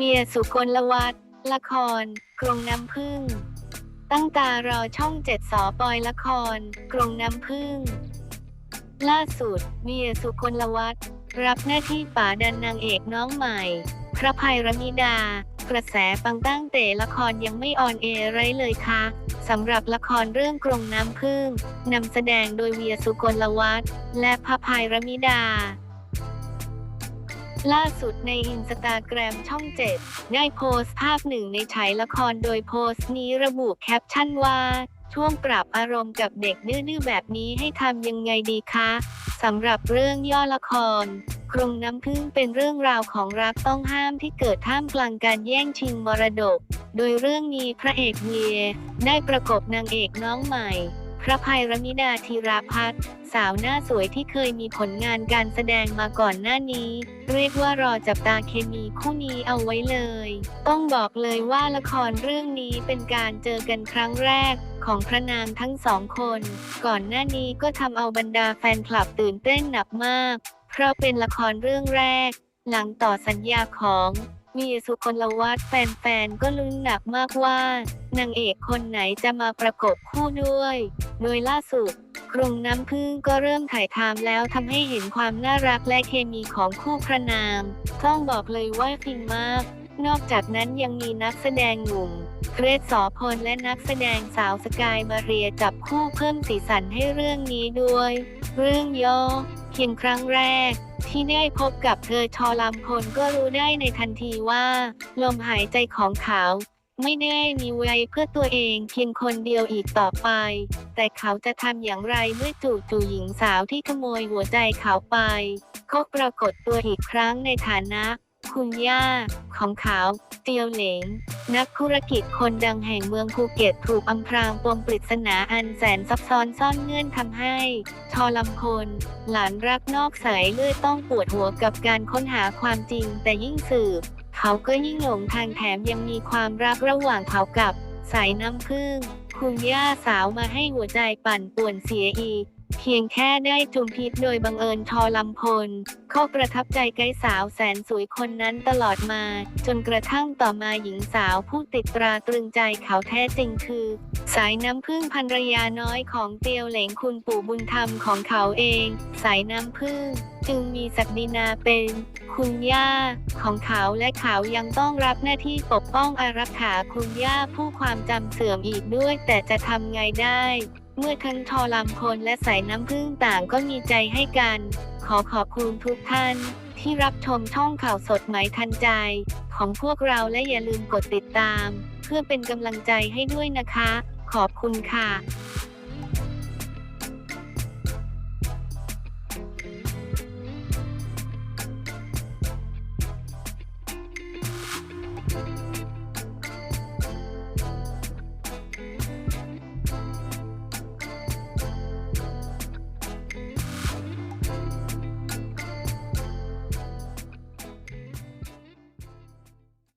เวียสุกลวัฒน์ละคร กรงน้ำพึ่ง ตั้งตารอช่องเจ็ดสอปอยละคร กรงน้ำพึ่ง ล่าสุดเวียสุกลวัฒน์รับหน้าที่ป่าดันนางเอกน้องใหม่ พระภัยรมิดา กระแสปังตั้งเตะละครยังไม่ออนเอร์ไรเลยค่ะสำหรับละครเรื่องกรงน้ำพึ่งนำแสดงโดยเวียสุกลวัฒน์และพระภัยรมิดา ล่าสุดในอินสตาแกรมช่อง7ได้โพสต์ภาพหนึ่งในฉายละครโดยโพสต์นี้ระบุแคปชั่นว่า ช่วงปรับอารมณ์กับเด็กดื้อแบบนี้ให้ทำยังไงดีคะสำหรับเรื่องย่อละครกรงน้ำพึ่งเป็นเรื่องราวของรักต้องห้ามที่เกิดท่ามกลางการแย่งชิงมรดก โดยเรื่องนี้พระเอกเวียได้ประกบนางเอกน้องใหม่ ระภัยรมิดาธีราพัฒน์สาวหน้าสวยที่เคยมีผลงานการแสดงมาก่อนหน้านี้ เรียกว่ารอจับตาเคมีคู่นี้เอาไว้เลย ต้องบอกเลยว่าละครเรื่องนี้เป็นการเจอกันครั้งแรกของพระนางทั้งสองคน ก่อนหน้านี้ก็ทำเอาบรรดาแฟนคลับตื่นเต้นหนักมาก เพราะเป็นละครเรื่องแรก หลังต่อสัญญาของมีสุคนละวัฒน์แฟนๆ ก็ลุ้นหนักมากว่า นางเอกคนไหนจะมาประกบคู่ด้วย โดยล่าสุดกรุงน้ำพึ่งก็เริ่มถ่ายทำแล้วทำให้เห็นความน่ารักและเคมีของคู่พระนางต้องบอกเลยว่าฟินมาก นอกจากนั้นยังมีนักแสดงหนุ่มเกรซสอพลและนักแสดงสาวสกายมาเรียจับคู่เพิ่มสีสันให้เรื่องนี้ด้วย เรื่องย่อเพียงครั้งแรก ที่ได้พบกับเธอชอลำพลก็รู้ได้ในทันทีว่า ลมหายใจของเขา ไม่ได้มีไว้เพื่อตัวเองเพียงคนเดียวอีกต่อไป แต่เขาจะทำอย่างไรเมื่อจู่จู่หญิงสาวที่ขโมยหัวใจเขาไป ก็ปรากฏตัวอีกครั้งในฐานะ คุณย่า ของเขา เตียวเหลง นักธุรกิจคนดังแห่งเมืองภูเก็ตถูกอำพรางปมปริศนาอันแสนซับซ้อนซ่อนเงื่อนทำให้ชอลำพล หลานรักนอกสายเลือดต้องปวดหัวกับการค้นหาความจริงแต่ยิ่งสืบ เขาก็ยิ่งหลงทางแถมยังมีความรักระหว่างเขากับสายน้ำพึ่ง คุณย่าสาวมาให้หัวใจปั่นป่วนเสียอีก เพียงแค่ได้จุมพิษโดยบังเอิญทอลำพลเขาประทับใจไกด์สาวแสนสวยคนนั้นตลอดมา จนกระทั่งต่อมาหญิงสาวผู้ติดตราตรึงใจเขาแท้จริงคือ สายน้ำพึ่งภรรยาน้อยของเตียวเหลงคุณปู่บุญธรรมของเขาเอง สายน้ำพึ่งจึงมีศักดินาเป็น คุณย่าของเขาและเขายังต้องรับหน้าที่ปกป้องอารักขาคุณย่าผู้ความจำเสื่อมอีกด้วย แต่จะทำไงได้ เมื่อทั้งทอลำพลและสายน้ำพึ่งต่างก็มีใจให้กัน ขอขอบคุณทุกท่าน ที่รับชมช่องข่าวสดไหมทันใจ ของพวกเราและอย่าลืมกดติดตาม เพื่อเป็นกำลังใจให้ด้วยนะคะ ขอบคุณค่ะ